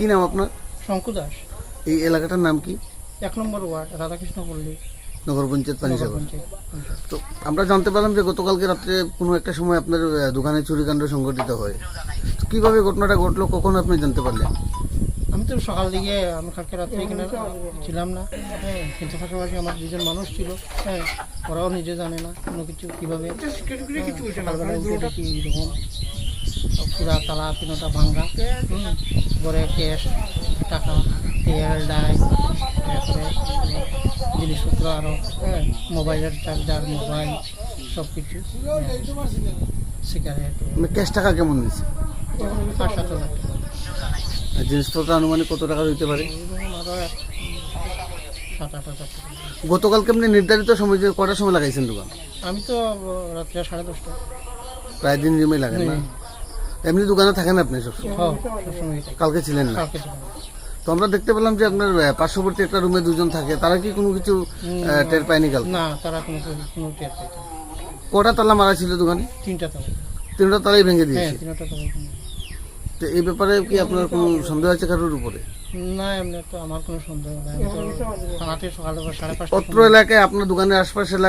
কি নাম আপনার? শঙ্কু দাস। এই এলাকাটার নাম কি? এক নম্বর ওয়ার্ড রাধাকৃষ্ণ পল্লী। নগর পঞ্চায়েত পানিসাগর। তো আমরা জানতে পারলাম যে গতকালকে রাত্রে কোনো একটা সময় আপনার দোকানে চুরিকাণ্ড সংঘটিত হয়। তো কীভাবে ঘটনাটা ঘটলো কখন আপনি জানতে পারলেন? আমি তো সকাল দিকে আমি কালকে রাত্রে এখানে ছিলাম না। হ্যাঁ কিন্তু পাশাপাশি আমার দুজন মানুষ ছিল। হ্যাঁ ওরাও নিজে জানে না কোনো কিছু কীভাবে এরকম পুরা তালা তিনটা ভাঙ্গা ঘরে ক্যাশ টাকা তেল ডাই তারপরে জিনিসপত্র আরও হ্যাঁ মোবাইলের চার্জার মোবাইল সব কিছু সিগারেট ক্যাশ টাকা কেমন নিয়েছে পাঁচ সাত হাজার টাকা। জিনিসপত্র আনুমানিক কত টাকা হইতে পারে? গতকাল আপনি নির্ধারিত সময় যে কটার সময় লাগাইছেন দোকান? আমি তো রাত্রে সাড়ে দশটা প্রায় দিন জমে লাগে না? এমনি দোকানে থাকেন আপনি সবসময় হ্যাঁ। কালকে ছিলেন না। তো আমরা দেখতে পেলাম যে আপনার পার্শ্ববর্তী একটা রুমে দুজন থাকে। তারা কি কোনো কিছু টের পায়নি কাল না তারা কোনো কোনো টের পাইতো না। কটা তালা মারা ছিল দোকানে? তিনটা তালা। তিনটা তালাই ভেঙে হ্যাঁ দিয়েছে। তিনটা তালা তো এই ব্যাপারে কি আপনার কোনো সন্দেহ আছে কারোর উপরে? না এমনি তো আমার কোনো সন্দেহ নাই। আমি সকালে সাড়ে পাঁচটা অত্র এলাকায় আপনার দোকানের আশপাশ